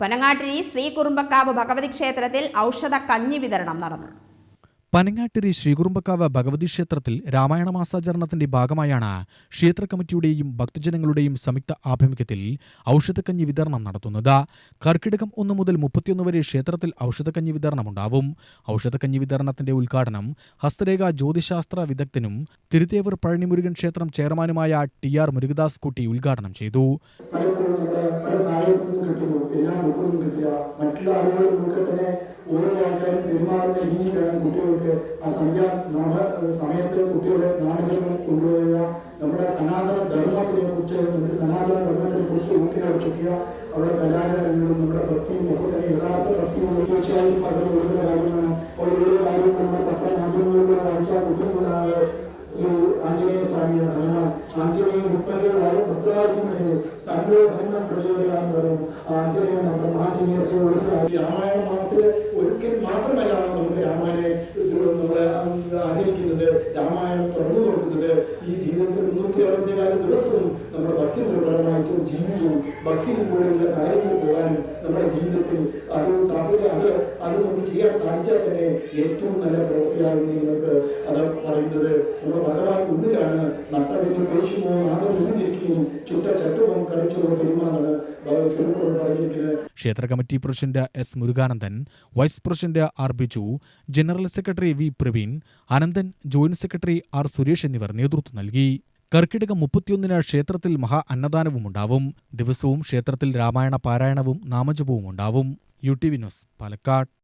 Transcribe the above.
പനങ്ങാട്ടിരി ശ്രീ കുറുമ്പക്കാവ് ഭഗവതി ക്ഷേത്രത്തിൽ ഔഷധ കഞ്ഞി വിതരണം നടന്നു. പനങ്ങാട്ടിരി ശ്രീകുറുമ്പക്കാവ് ഭഗവതി ക്ഷേത്രത്തിൽ രാമായണ മാസാചരണത്തിന്റെ ഭാഗമായാണ് ക്ഷേത്ര കമ്മിറ്റിയുടെയും ഭക്തജനങ്ങളുടെയും സംയുക്ത ആഭിമുഖ്യത്തിൽ ഔഷധക്കഞ്ഞി വിതരണം നടത്തുന്നത്. കർക്കിടകം ഒന്നു മുതൽ മുപ്പത്തിയൊന്ന് വരെ ക്ഷേത്രത്തിൽ ഔഷധക്കഞ്ഞി വിതരണമുണ്ടാവും ഔഷധക്കഞ്ഞി വിതരണത്തിന്റെ ഉദ്ഘാടനം ഹസ്തരേഖ ജ്യോതിശാസ്ത്ര വിദഗ്ധനും തിരുത്തേവർ പഴനിമുരുകൻ ക്ഷേത്രം ചെയർമാനുമായ ടി ആർ മുരുകദാസ് കുട്ടി ഉദ്ഘാടനം ചെയ്തു. മറ്റുള്ള ഓരോ പെരുമാറുന്ന രീതി വേണം കുട്ടികൾക്ക് ആ സന്ധ്യ നാമ സമയത്ത് കുട്ടികളെ നാമജപം കൊണ്ടുവരിക നമ്മുടെ സനാതന ധർമ്മത്തിനെ കുറിച്ച് നമ്മുടെ സനാതന ധർമ്മത്തിനെ കുറിച്ച് ഊട്ടിനടുപ്പിക്കുക അവിടെ കലാചാരങ്ങളും നമ്മുടെ ഭക്തിയും ഒക്കെ തന്നെ യഥാർത്ഥ ഭക്തിയും തീർച്ചയായും പകരം ഒഴുകുന്ന കാര്യമാണ് ഒഴുകുന്ന കാര്യം നമ്മുടെ പത്രമാധ്യമങ്ങളിലൂടെ വായിച്ചാൽ കുട്ടികളാണ് ശ്രീ ആഞ്ജനേയ സ്വാമിയുടെ ധർമ്മം ആഞ്ജനേയ മുപ്പതികളായ ഭദ്രാധിപനെ തങ്ങളുടെ ധർമ്മം പ്രചോദനം പറയും ആഞ്ജനേയ നമ്മുടെ ആഞ്ജനേയത്തെ ഒരിക്കൽ രാമായണ മാസത്തിൽ മാത്രമല്ല നമുക്ക് രാമായണെ നമ്മളെ ആചരിക്കുന്നത് രാമായണം തുറന്നു കൊടുക്കുന്നത് ഈ ജീവിതത്തിൽ മുന്നൂറ്റി അറുപത്തിനാല് ദിവസവും നമ്മുടെ ഭക്തി നിർഭരമായിട്ടും ജീവിതവും ഭക്തിയിലൂടെയുള്ള കാര്യങ്ങൾ പോകാനും നമ്മുടെ ജീവിതത്തിൽ അത് സാധ്യത അത് അത് നമുക്ക് ചെയ്യാൻ സാധിച്ചാൽ തന്നെ ഏറ്റവും നല്ല പ്രവൃത്തിയാകും നിങ്ങൾക്ക് അത് പറയുന്നത്. നമ്മുടെ ഭഗവാൻ ഉള്ളിലാണ് നട്ടവിന് പേശുമോ നാളെ ചുറ്റ ചുട്ട ചട്ടുമോ കറിച്ചോ പെരുമാറാണ് ക്ഷേത്ര committee president S Murukanandan vice president R Biju general secretary V Praveen Ananthan joint secretary R Suresh എന്നിവർ നേതൃത്വം നൽകി. കർക്കിടകം മുപ്പത്തിയൊന്നിന് ക്ഷേത്രത്തിൽ മഹാ അന്നദാനവും ഉണ്ടാവും. ദിവസവും ക്ഷേത്രത്തിൽ രാമായണ പാരായണവും നാമജപവും ഉണ്ടാവും. U T V news Palakkad.